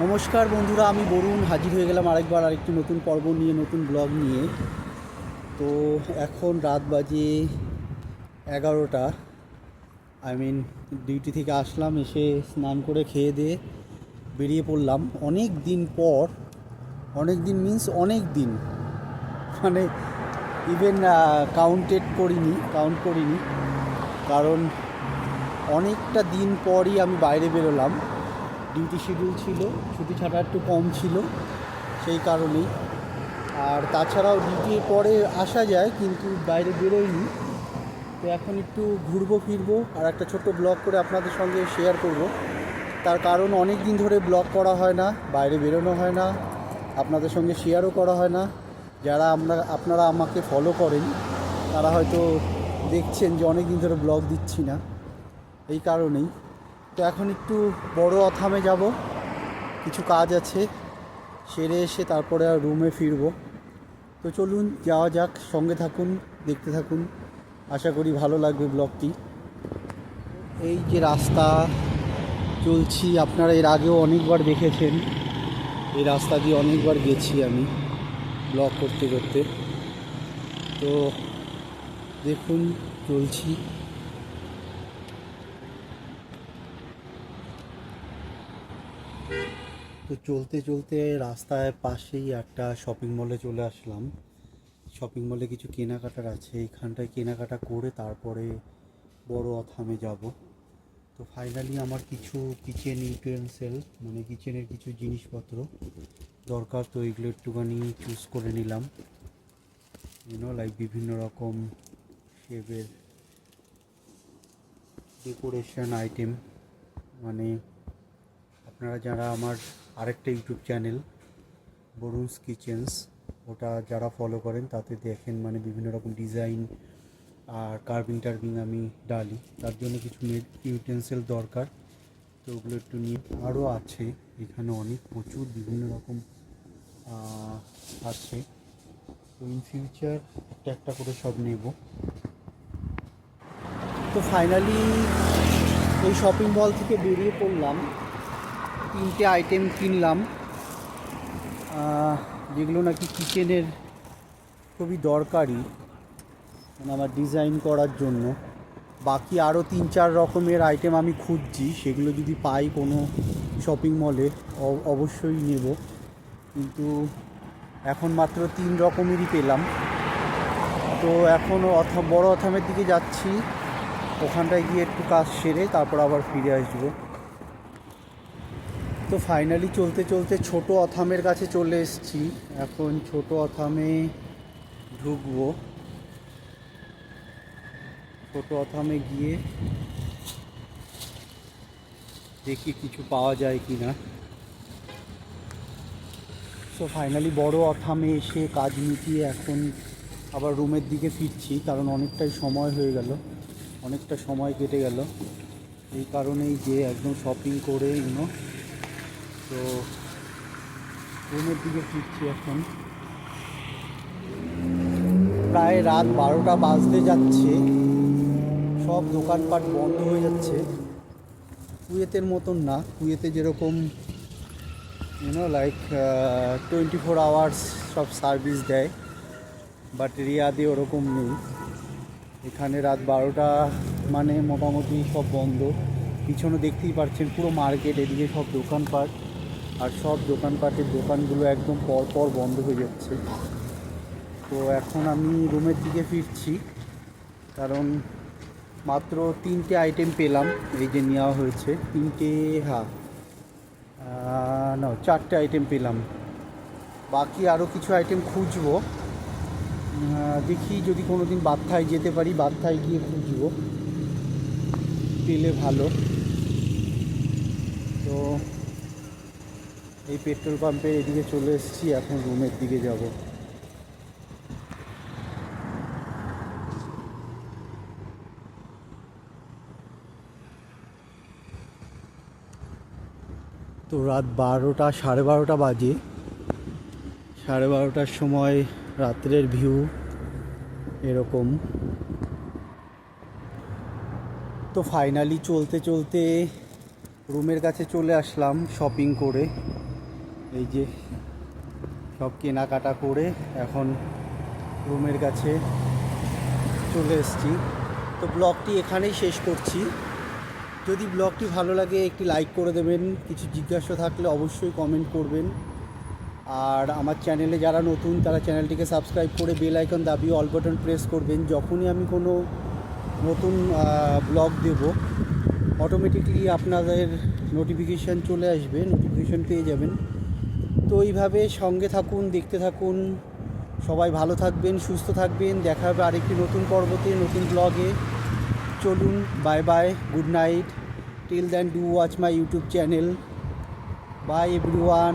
নমস্কার বন্ধুরা, আমি বরুণ, হাজির হয়ে গেলাম আরেকবার, আরেকটি নতুন পর্ব নিয়ে, নতুন ব্লগ নিয়ে। তো এখন রাত বাজে এগারোটা। আই মিন ডিউটি থেকে আসলাম, এসে স্নান করে খেয়ে দিয়ে বেরিয়ে পড়লাম। অনেক দিন পর, অনেক দিন মিন্স অনেক দিন। মানে ইভেন কাউন্টেড করিনি কাউন্ট করিনি। কারণ অনেকটা দিন পরই আমি বাইরে বেরোলাম। ডিউটি শিডিউল ছিল, ছুটি ছাটা একটু কম ছিল সেই কারণেই। আর তাছাড়াও ডিউটির পরে আসা যায়, কিন্তু বাইরে বেরোয়নি তো এখন একটু ঘুরবো, ফিরবো, আর একটা ছোট্ট ব্লগ করে আপনাদের সঙ্গে শেয়ার করব। তার কারণ অনেক দিন ধরে ব্লগ করা হয় না, বাইরে বেরোনো হয় না, আপনাদের সঙ্গে শেয়ারও করা হয় না। যারা আমরা, আপনারা আমাকে ফলো করেন, তারা হয়তো দেখছেন যে অনেক দিন ধরে ব্লগ দিচ্ছি না। এই কারণেই। তো এখন একটু বড় অথামে যাব। কিছু কাজ আছে। সেরে এসে তারপরে আর রুমে ফিরবো। তো চলুন, যাওয়া যাক, সঙ্গে থাকুন, দেখতে থাকুন। আশা করি ভালো লাগবে ব্লগটি। এই যে রাস্তা চলছি, আপনারা এর আগেও অনেকবার দেখেছেন। এই রাস্তা দিয়ে অনেকবার গেছি আমি ব্লগ করতে করতে। তো দেখুন, চলছি। তো চলতে চলতে রাস্তায় পাশেই একটা শপিং মলে চলে আসলাম। শপিং মলে কিছু কেনাকাটার আছে, এখানটায় কেনাকাটা করে তারপরে বড় অথামে যাব। তো ফাইনালি আমার কিছু কিচেন ইউটেন্সেল মানে কিচেনের কিছু জিনিসপত্র দরকার, তো এগুলো একটুখানি চুজ করে নিলাম। ইউনো লাইক বিভিন্ন রকম শেপের ডেকোরেশন আইটেম মানে আপনারা যারা আমার আরেকটা ইউটিউব চ্যানেল বরুণস কিচেন্স। ওটা যারা ফলো করেন, তাতে দেখেন মানে বিভিন্ন রকম ডিজাইন আর কার্ভিং টার্ভিং আমি ডালি। তার জন্য কিছু ইউটেন্সিল দরকার, তো ওগুলো একটু নিয়ে। আরও আছে, এখানে অনেক প্রচুর বিভিন্ন রকম আছে। তো ইন ফিউচার একটা একটা করে সব নেব। তো ফাইনালি এই শপিং মল থেকে বেরিয়ে পড়লাম। তিনটে আইটেম কিনলাম। যেগুলো নাকি কিচেনের খুবই দরকারি মানে আমার ডিজাইন করার জন্য। বাকি আরও তিন চার রকমের আইটেম আমি খুঁজছি, সেগুলো যদি পাই কোনো শপিং মলে অবশ্যই নেব। কিন্তু এখন মাত্র তিন রকমেরই পেলাম। তো এখন অথ, বড় অথামের দিকে যাচ্ছি। ওখানটায় গিয়ে একটু কাজ সেরে তারপর আবার ফিরে আসব। তো ফাইনালি চলতে চলতে ছোট অথামের কাছে চলে এসেছি। এখন ছোট অথামে ঢুকবো। ছোট অথামে গিয়ে দেখি কিছু পাওয়া যায় কি না সো ফাইনালি বড় অথামে এসে কাজ মিটিয়ে এখন আবার রুমের দিকে ফিরছি, কারণ অনেকটাই সময় হয়ে গেল। অনেকটা সময় কেটে গেল। এই কারণেই যে একদম শপিং করে ইউনো তো রুমের দিকে ফিরছি এখন। প্রায় রাত বারোটা বাজতে যাচ্ছে। সব দোকানপাট বন্ধ হয়ে যাচ্ছে। কুয়েতের মতন না। কুয়েতে যেরকম you know like twenty four hours সব সার্ভিস দেয়। বাট রিয়াদে ওরকম নেই। এখানে রাত বারোটা মানে মোটামুটি সব বন্ধ। পিছনে দেখতেই পাচ্ছেন পুরো মার্কেট, এদিকে সব দোকানপাট। আর সব দোকানপাটের দোকানগুলো একদম পর পর বন্ধ হয়ে যাচ্ছে। তো এখন আমি রুমের দিকে ফিরছি, কারণ মাত্র তিনটে আইটেম পেলাম, এই যে নেওয়া হয়েছে। তিনটে হ্যাঁ না চারটে আইটেম পেলাম। বাকি আরও কিছু আইটেম খুঁজবো। দেখি যদি কোনো দিন বাত্থায় যেতে পারি বাত্থায় গিয়ে খুঁজবো। পেলে ভালো। তো এই পেট্রোল পাম্পের এদিকে চলে এসেছি, এখন রুমের দিকে যাব। তো রাত বারোটা, সাড়ে বারোটা বাজে। সাড়ে বারোটার সময় রাত্রের ভিউ এরকম। তো ফাইনালি চলতে চলতে রুমের কাছে চলে আসলাম শপিং করে। এই যে সব কেনাকাটা করে এখন রুমের কাছে চলে এসেছি। তো ব্লগটি এখানেই শেষ করছি। যদি ব্লগটি ভালো লাগে, একটি লাইক করে দেবেন। কিছু জিজ্ঞাসা থাকলে অবশ্যই কমেন্ট করবেন। আর আমার চ্যানেলে যারা নতুন, তারা চ্যানেলটিকে সাবস্ক্রাইব করে বেল আইকন দাবিয়ে অল বাটন প্রেস করবেন। যখনই আমি কোনো নতুন ব্লগ দেব অটোমেটিকলি আপনাদের নোটিফিকেশান চলে আসবে। নোটিফিকেশান পেয়ে যাবেন। তো এইভাবে সঙ্গে থাকুন, দেখতে থাকুন। সবাই ভালো থাকবেন, সুস্থ থাকবেন। দেখা হবে আরেকটি নতুন পর্বতে, নতুন ব্লগে চলুন bye bye good night till then do watch my YouTube channel bye everyone